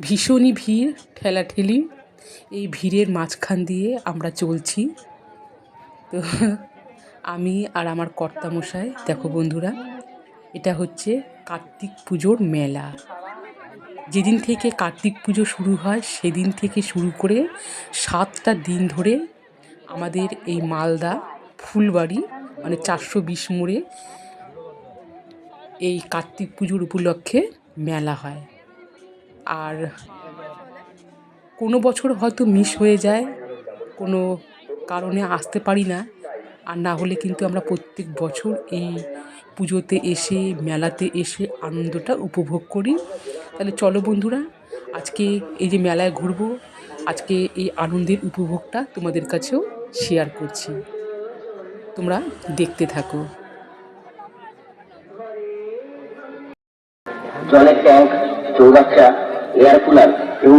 ভীষণই ভিড় ঠেলাঠেলি এই ভিড়ের মাঝখান দিয়ে আমরা চলছি। তো আমি আর আমার কর্তামশাই, দেখো বন্ধুরা, এটা হচ্ছে কার্তিক পুজোর মেলা। যেদিন থেকে কার্তিক পুজো শুরু হয়, সেদিন থেকে শুরু করে সাতটা দিন ধরে আমাদের এই মালদা ফুলবাড়ি মানে চারশো বিশ মোড়ে এই কার্তিক পুজোর উপলক্ষে মেলা হয়। আর কোনো বছর হয়তো মিস হয়ে যায়, কোনো কারণে আসতে পারি না আর না হলে কিন্তু আমরা প্রত্যেক বছর এই পুজোতে এসে, মেলাতে এসে আনন্দটা উপভোগ করি। তাহলে চলো বন্ধুরা, আজকে এই যে মেলায় ঘুরবো, আজকে এই আনন্দের উপভোগটা তোমাদের কাছেও শেয়ার করছি। তোমরা দেখতে থাকো। জলের ট্যাঙ্ক এয়ার কুলার এবং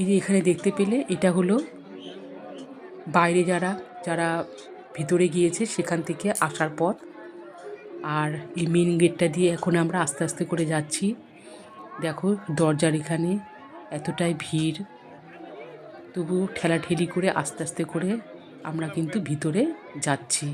এই যে এখানে দেখতে পেলে এটা হলো বাইরে যারা যারা ভিতরে গিয়েছে সেখান থেকে আসার পথ। আর এই মেন গেটটা দিয়ে এখন আমরা আস্তে আস্তে করে যাচ্ছি। দেখো দরজার এখানে এতটাই ভিড়। তবু ঠেলাঠেলি করে আস্তে আস্তে করে আমরা কিন্তু ভিতরে যাচ্ছি।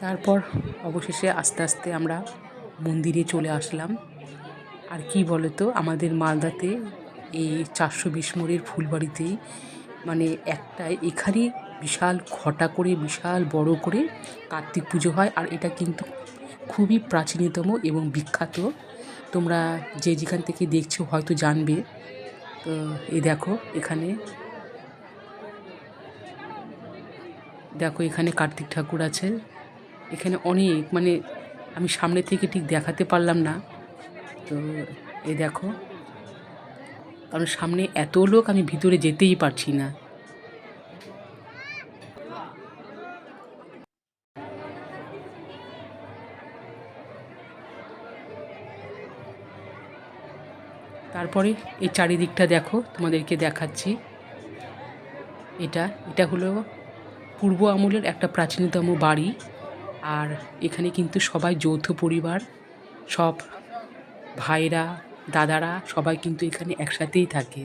তারপর অবশেষে আস্তে আস্তে আমরা মন্দিরে চলে আসলাম। আর কি বলতো, আমাদের মালদাতে এই চারশো বিশ মোড়ের ফুলবাড়িতেই মানে একটা এখানে বিশাল ঘটা করে, বিশাল বড় করে কার্তিক পুজো হয়। আর এটা কিন্তু খুবই প্রাচীনতম এবং বিখ্যাত। তোমরা যে যেখান থেকে দেখছ হয়তো জানবে। তো এই দেখো, এখানে দেখো, এখানে কার্তিক ঠাকুর আছে। এখানে অনেক মানে আমি সামনে থেকে ঠিক দেখাতে পারলাম না। তো এ দেখো, কারণ সামনে এত লোক, আমি ভিতরে যেতেই পারছি না। তারপরে এই চারিদিকটা দেখো, তোমাদেরকে দেখাচ্ছি। এটা এটা হলো পূর্ব আমলের একটা প্রাচীনতম বাড়ি। আর এখানে কিন্তু সবাই যৌথ পরিবার, সব ভাইরা দাদারা সবাই কিন্তু এখানে একসাথেই থাকে।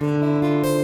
Música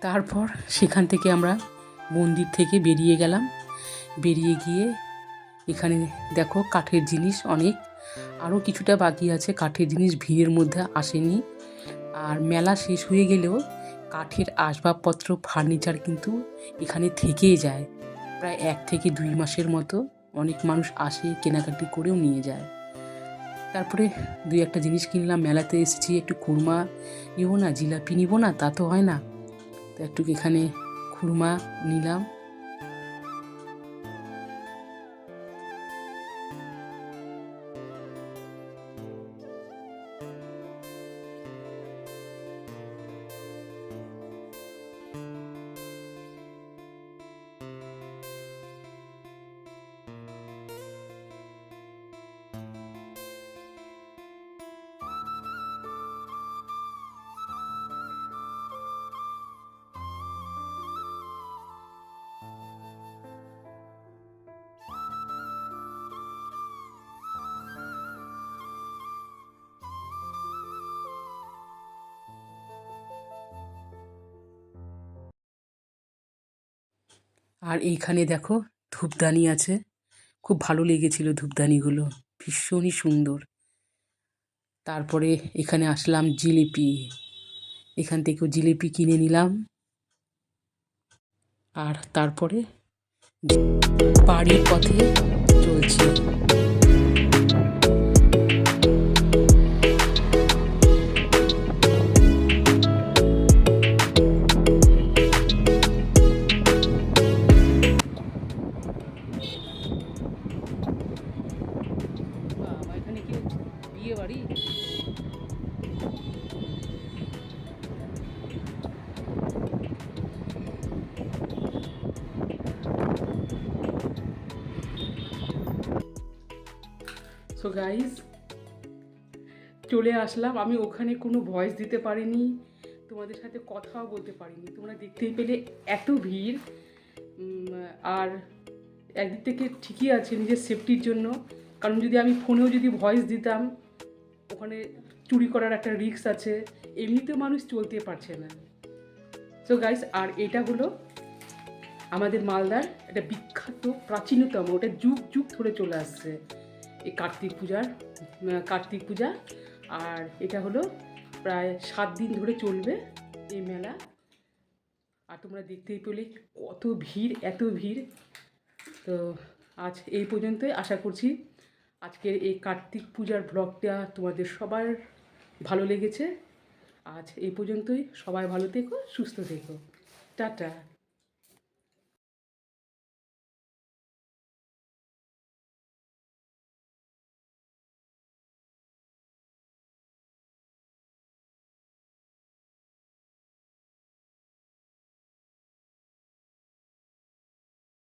তারপর সেখান থেকে আমরা মন্দির থেকে বেরিয়ে গেলাম। বেরিয়ে গিয়ে এখানে দেখো কাঠের জিনিস অনেক। আরও কিছুটা বাকি আছে, কাঠের জিনিস ভিড়ের মধ্যে আসেনি। আর মেলা শেষ হয়ে গেলেও কাঠের আসবাবপত্র, ফার্নিচার কিন্তু এখানে থেকেই যায়। প্রায় এক থেকে দুই মাসের মতো অনেক মানুষ আসে, কেনাকাটি করেও নিয়ে যায়। তারপরে দুই একটা জিনিস কিনলাম, মেলাতে এসেছি, একটু খুরমা নিবো না, জিলাপি নিবো না, তা তো হয় না। তো একটু এখানে খুরমা নিলাম। আর এইখানে দেখো ধূপদানি আছে। খুব ভালো লেগেছিল ধূপদানিগুলো। ভীষণই সুন্দর। তারপরে এখানে আসলাম জিলিপি। এখান থেকেও জিলিপি কিনে নিলাম। আর তারপরে বাড়ির পথে চলছি। সো গাইস চলে আসলাম। আমি ওখানে কোনো ভয়েস দিতে পারিনি, তোমাদের সাথে কথাও বলতে পারিনি। তোমরা দেখতেই পেলে এত ভিড়। আর একদিক থেকে ঠিকই আছে নিজের সেফটির জন্য। কারণ যদি আমি ফোনেও যদি ভয়েস দিতাম ওখানে চুরি করার একটা রিস্ক আছে এমনিতেও মানুষ চলতে পারছে না। সো গাইস আর এটা হলো আমাদের মালদার একটা বিখ্যাত প্রাচীনতম, ওটা যুগ যুগ ধরে চলে আসছে, এই কার্তিক পূজার কার্তিক পূজা। আর এটা হলো প্রায় সাত দিন ধরে চলবে এই মেলা। আর তোমরা দেখতেই পেলে কত ভিড়, এত ভিড়। তো আজ এই পর্যন্তই, আশা করছি আজকের এই কার্তিক পূজার ব্লগটা তোমাদের সবার ভালো লেগেছে। আজ এই পর্যন্তই। সবাই ভালো থেকো, সুস্থ থেকো। টাটা।